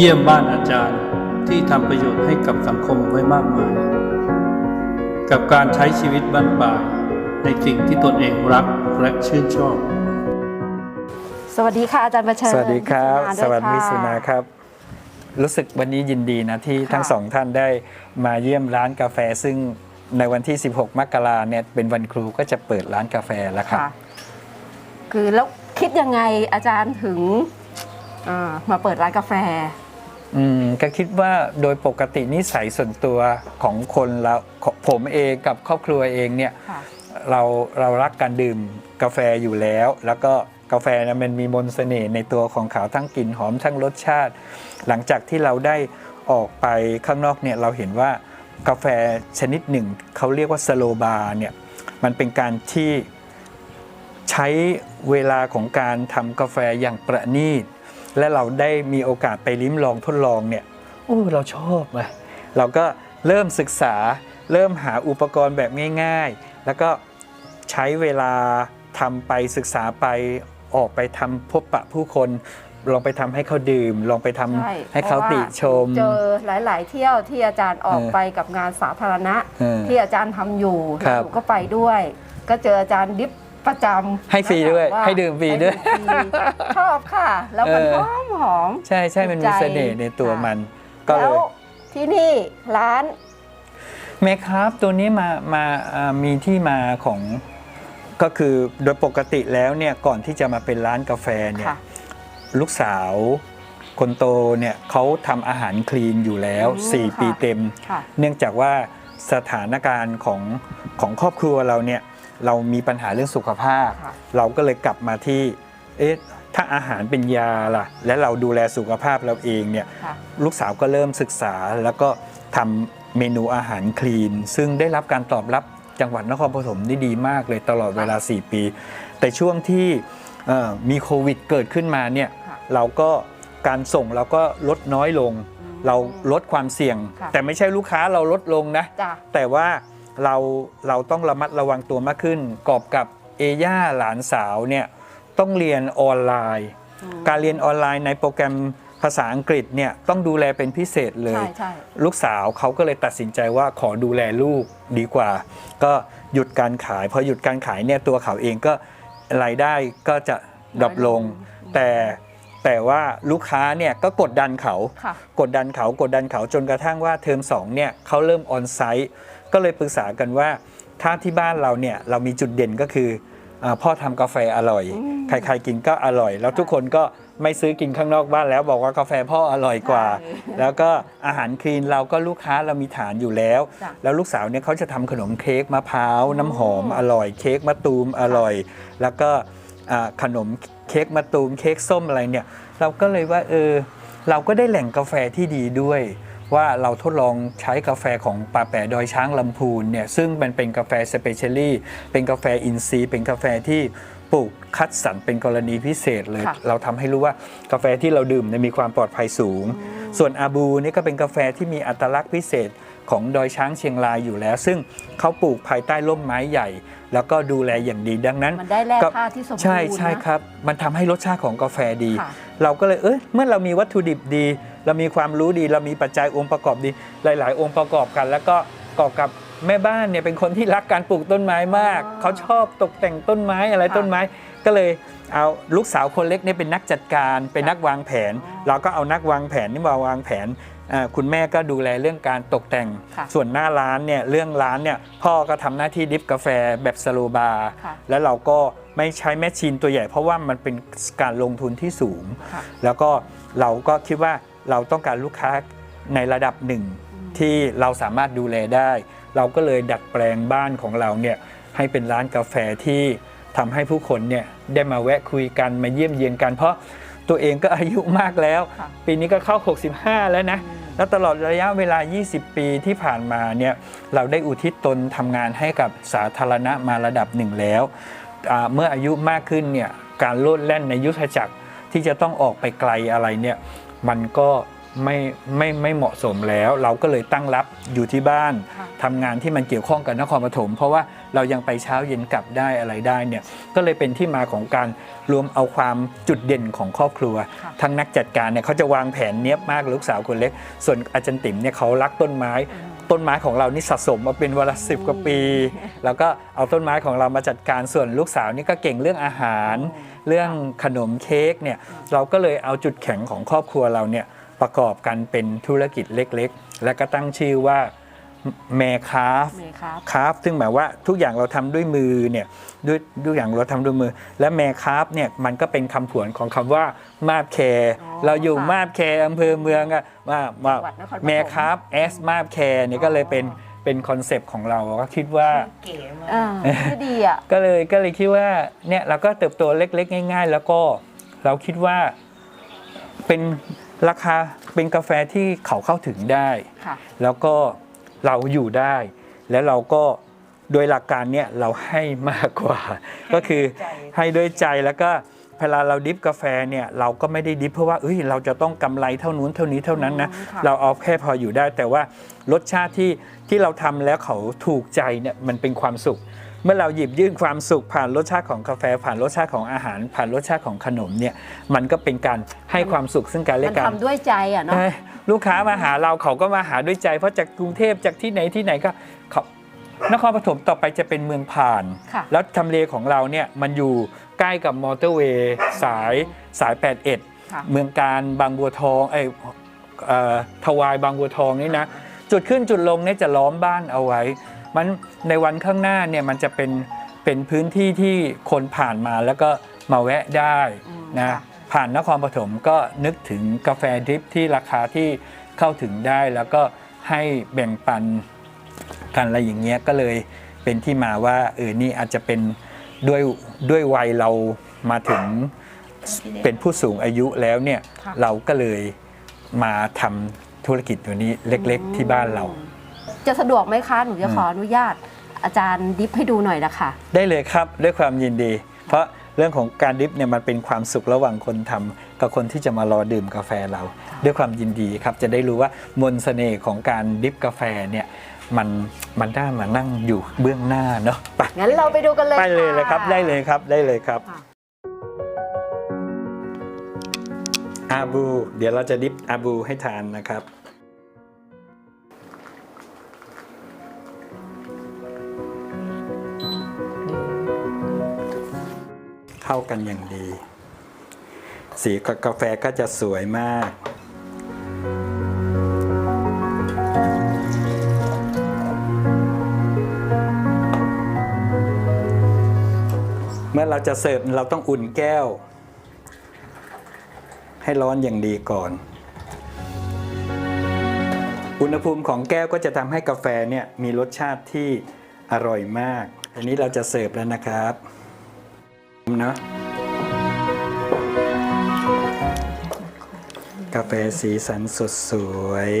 เยี่ยมบ้านอาจารย์ที่ทำประโยชน์ให้กับสังคมไว้มากมาย กับการใช้ชีวิตบ้านปลายในสิ่งที่ตนเองรักและชื่นชอบ สวัสดีค่ะอาจารย์ประเชิญสวัสดีครับพิสจารณาวัสดีด้วยสุนาครับ รู้สึกวันนี้ยินดีนะที่ค่ะทั้งสองท่านได้มาเยี่ยมร้านกาแฟซึ่งในวันที่ 16 มกราเนี่ยเป็นวันครูก็จะเปิดร้านกาแฟแล้วครับค่ะคือแล้วคิดยังไงอาจารย์ถึงอ่ามาเปิดร้านกาแฟ อืมก็คิดว่าโดยปกตินิสัยส่วนตัวของคนเราของผมเองกับครอบครัวเองเนี่ยค่ะ เราเรารักการดื่มกาแฟอยู่แล้ว แล้วก็กาแฟนะมันมีมนต์เสน่ห์ในตัวของเขาทั้งกลิ่นหอมทั้งรสชาติ หลังจากที่เราได้ออกไปข้างนอกเนี่ยเราเห็นว่ากาแฟชนิดหนึ่งเขาเรียกว่าสโลบาร์เนี่ยมันเป็นการที่ ใช้เวลาของการทำกาแฟอย่างประณีต และเราได้มีโอกาสไปลิ้มลองทดลองเนี่ยโอ้เราชอบเลยเราก็เริ่มศึกษาเริ่มหาอุปกรณ์แบบง่าย ๆ แล้วก็ใช้เวลาทำไปศึกษาไปออกไปทำพบปะผู้คนลองไปทำให้เขาดื่ม ลองไปทำใช่ให้เขาติชม เจอหลาย ๆ เที่ยวที่อาจารย์ออกเออไปกับงานสาธารณะเออที่อาจารย์ทำอยู่ครับหนูก็ไปด้วย ก็เจออาจารย์ดิฟประจำให้ฟรีด้วยแล้วถาาให้ดื่มฟรีด้วย ให้ดื่มฟรีชอบค่ะ แล้วมันเอ หออมหอมใช่ใช่มันมีใจเสน่ห์ในตัวค่ะมัน ก็เลแล้วยที่นี่ร้านเมครับตัวนี้มามาอ่ามีที่มาของก็คือโดยปกติแล้วเนี่ยก่อนที่จะมาเป็นร้านกาแฟเนี่ยค่ะลูกสาวคนโตเนี่ยเขาทำอาหารคลีนอยู่แล้วอืม4ปีค่ะเต็มค่ะเนื่องจากว่าสถานการณ์ของของครอบครัวเราเนี่ยเรามีปัญหาเรื่องสุขภาพค่ะเราก็เลยกลับมาที่เอ๊ะ ถ้าอาหารเป็นยาล่ะ และเราดูแลสุขภาพเราเองเนี่ยค่ะลูกสาวก็เริ่มศึกษาแล้วก็ทำเมนูอาหารคลีน ซึ่งได้รับการตอบรับจังหวัดนครปฐมได้ดีมากเลยตลอดเวลา 4 ปี แต่ช่วงที่เอ่อมีโควิดเกิดขึ้นมาเนี่ยค่ะเราก็การส่งเราก็ลดน้อยลงอืมเราลดความเสี่ยงค่ะแต่ไม่ใช่ลูกค้าเราลดลงนะจ้ะแต่ว่าเราเราต้องระมัดระวังตัวมากขึ้น กอบกับเอย่าหลานสาวเนี่ย ต้องเรียนออนไลน์อืมการเรียนออนไลน์ในโปรแกรมภาษาอังกฤษเนี่ยต้องดูแลเป็นพิเศษเลยใช่ใช่ลูกสาวเขาก็เลยตัดสินใจว่าขอดูแลลูกดีกว่า ก็หยุดการขายพอหยุดการขายเนี่ยตัวเขาเองก็รายได้ก็จะดรอปลง แต่แต่ว่าลูกค้าเนี่ยก็กดดันเขาค่ะกดดันเขากดดันเขาจนกระทั่งว่าเทอม2เนี่ยเขาเริ่มออนไซต์ก็เลยปรึกษากันว่าถ้าที่บ้านเราเนี่ยเรามีจุดเด่นก็คืออา พ่อทำกาแฟอร่อยอืมใครๆกินก็อร่อย แล้วทุกคนก็ไม่ซื้อกินข้างนอกบ้านแล้วบอกว่ากาแฟพ่ออร่อยกว่าใช่แล้วก็อาหารคลีนเราก็ลูกค้าเรามีฐานอยู่แล้วจ้ะแล้วลูกสาวเนี่ยเขาจะทำขนมเค้กมะพร้าวน้ำหอมอร่อย เค้กมะตูมอร่อย แล้วก็อ่าขนมเค้กมะตูมเค้กส้มอะไรเนี่ย เราก็เลยว่าเออเราก็ได้แหล่งกาแฟที่ดีด้วย ว่าเราทดลองใช้กาแฟของป่าแปะดอยช้างลำพูนเนี่ยซึ่งมันเป็นกาแฟสเปเชียลี่เป็นกาแฟอินทรีย์เป็นกาแฟที่ปลูกคัดสรรเป็นกรณีพิเศษเลยค่ะเราทำให้รู้ว่ากาแฟที่เราดื่มเนี่ยมีความปลอดภัยสูง ส่วนอาบูนี่ก็เป็นกาแฟที่มีอัตลักษณ์พิเศษ ของดอยช้างเชียงรายอยู่แล้ว ซึ่งเขาปลูกภายใต้ร่มไม้ใหญ่ แล้วก็ดูแลอย่างดีดังนั้นมันได้แร่ก็ธาตุที่สมบูรณ์ใช่ใช่นะครับ มันทำให้รสชาติของกาแฟดีค่ะเราก็เลยเอ้ยเมื่อเรามีวัตถุดิบดี เรามีความรู้ดี เรามีปัจจัยองค์ประกอบดี หลาย ๆ องค์ประกอบกัน แล้วก็กอบกับแม่บ้านเนี่ยเป็นคนที่รักการปลูกต้นไม้มากอ๋อเขาชอบตกแต่งต้นไม้อะไรค่ะต้นไม้ ก็เลยเอาลูกสาวคนเล็กเนี่ยเป็นนักจัดการ เป็นนักวางแผนอ๋อเราก็เอานักวางแผนนี่มาวางแผนอ่า คุณแม่ก็ดูแลเรื่องการตกแต่งค่ะส่วนหน้าร้านเนี่ยเรื่องร้านเนี่ยพ่อก็ทำหน้าที่ดริฟกาแฟแบบสโลบาร์ค่ะแล้วเราก็ไม่ใช้แมชชีนตัวใหญ่ เพราะว่ามันเป็นการลงทุนที่สูงค่ะแล้วก็เราก็คิดว่าเราต้องการลูกค้าในระดับหนึ่งอืมที่เราสามารถดูแลได้ เราก็เลยดัดแปลงบ้านของเราเนี่ยให้เป็นร้านกาแฟที่ทำให้ผู้คนเนี่ยได้มาแวะคุยกันมาเยี่ยมเยียนกันเพราะ ตัวเองก็อายุมากแล้วค่ะปีนี้ก็เข้า 65 แล้วนะอืมแล้วตลอดระยะเวลา 20 ปีที่ผ่านมาเนี่ยเราได้อุทิศตนทำงานให้กับสาธารณะมาระดับหนึ่งแล้วอ่าเมื่ออายุมากขึ้นเนี่ยการโลดแล่นในยุทธจักรที่จะต้องออกไปไกลอะไรเนี่ยมันก็ ไม่ไม่ไม่เหมาะสมแล้ว เราก็เลยตั้งรับอยู่ที่บ้านค่ะทำงานที่มันเกี่ยวข้องกับนครปฐมเพราะว่าเรายังไปเช้าเย็นกลับได้อะไรได้เนี่ยก็เลยเป็นที่มาของการรวมเอาความจุดเด่นของครอบครัวค่ะทั้งนักจัดการเนี่ยเขาจะวางแผนเนี้ยบมากลูกสาวคนเล็ก ส่วนอาจารย์ติ๋มเนี่ยเขารักต้นไม้ ต้นไม้ของเรานี่สะสมมาเป็นเวลาสิบกว่าปี แล้วก็เอาต้นไม้ของเรามาจัดการส่วนลูกสาวนี่ก็เก่งเรื่องอาหาร เรื่องขนมเค้กเนี่ยเราก็เลยเอาจุดแข็งของครอบครัวเราเนี่ย ประกอบกันเป็นธุรกิจเล็กๆ และก็ตั้งชื่อว่าแมคาฟเมครับคราฟซึ่งหมายว่าทุกอย่างเราทำด้วยมือเนี่ยด้วยทุกอย่างเราทำด้วยมือ และแมคราฟเนี่ยมันก็เป็นคำผวนของคำว่ามาบแคร์อ๋อเราอยู่ค่ะมาบแคร์อำเภอเมืองอะว่าว่าจังหวัดนครปฐมแมคราฟแอสมาบแคร์เนี่ยก็เลยเป็นเป็นคอนเซปต์ของเราก็คิดว่าเก๋มากอ่าไม่ดีอะก็เลยก็เลยคิดว่าเนี่ยเราก็เติบโตเล็กๆ ง่าย ๆ แล้วก็เราคิดว่าเป็น ราคาเป็นกาแฟที่เขาเข้าถึงได้ ค่ะ แล้วก็เราอยู่ได้ แล้วเราก็โดยหลักการเนี่ยเราให้มากกว่า ก็คือให้ด้วยใจแล้วก็เวลาเราดิฟกาแฟเนี่ยเราก็ไม่ได้ดิฟเพราะว่าเอ้ยเราจะต้องกำไรเท่านู้นเท่านี้เท่านั้นนะ อืมค่ะ เราเอาแค่พออยู่ได้ แต่ว่ารสชาติที่ที่เราทำแล้วเขาถูกใจเนี่ยมันเป็นความสุข เมื่อเราหยิบยื่นความสุขผ่านรสชาติของกาแฟ ผ่านรสชาติของอาหาร ผ่านรสชาติของขนมเนี่ยมันก็เป็นการให้ความสุขซึ่งกันและมันกัน ทำด้วยใจอะเนาะใช่ลูกค้ามาหาเราเขาก็มาหาด้วยใจ เพราะจากกรุงเทพจากที่ไหนที่ไหนก็เขานครปฐมต่อไปจะเป็นเมืองผ่าน ค่ะ แล้วทำเลของเราเนี่ยมันอยู่ใกล้กับมอเตอร์เวย์สายสาย ค่ะ 81 เมืองการบางบัวทองเอ้ยเอ่อทวายบางบัวทองนี่นะ จุดขึ้นจุดลงเนี่ยจะล้อมบ้านเอาไว้ มันในวันข้างหน้าเนี่ยมันจะเป็นเป็นพื้นที่ที่คนผ่านมาแล้วก็มาแวะได้อืมนะค่ะผ่านนครปฐมก็นึกถึงกาแฟดริปที่ราคาที่เข้าถึงได้แล้วก็ให้แบ่งปันกันอะไรอย่างเงี้ยก็เลยเป็นที่มาว่าเออนี่อาจจะเป็นด้วยด้วยวัยเรามาถึงเป็นผู้สูงอายุแล้วเนี่ยค่ะเราก็เลยมาทำธุรกิจตัวนี้เล็ก ๆ ที่บ้านเรา จะสะดวกไหมคะ หนูจะขออนุญาตอาจารย์ดิฟให้ดูหน่อยนะคะ ได้เลยครับด้วยความยินดี เพราะเรื่องของการดริฟเนี่ยมันเป็นความสุขระหว่างคนทำกับคนที่จะมารอดื่มกาแฟเรา ด้วยความยินดีครับจะได้รู้ว่ามนต์เสน่ห์ของการดริฟกาแฟเนี่ยมันมันได้มานั่งอยู่เบื้องหน้าเนาะไปงั้นเราไปดูกันเลยไปเลยเลยครับะได้เลยครับได้เลยครับค่ะอาบู เดี๋ยวเราจะดริฟอาบูให้ทานนะครับ เข้ากันอย่างดี สีกาแฟก็จะสวยมากเมื่อเราจะเสิร์ฟเราต้องอุ่นแก้ว ให้ร้อนอย่างดีก่อน อุณหภูมิของแก้วก็จะทำให้กาแฟเนี่ยมีรสชาติที่อร่อยมาก อันนี้เราจะเสิร์ฟแล้วนะครับ นะ กาแฟสีสันสดสวย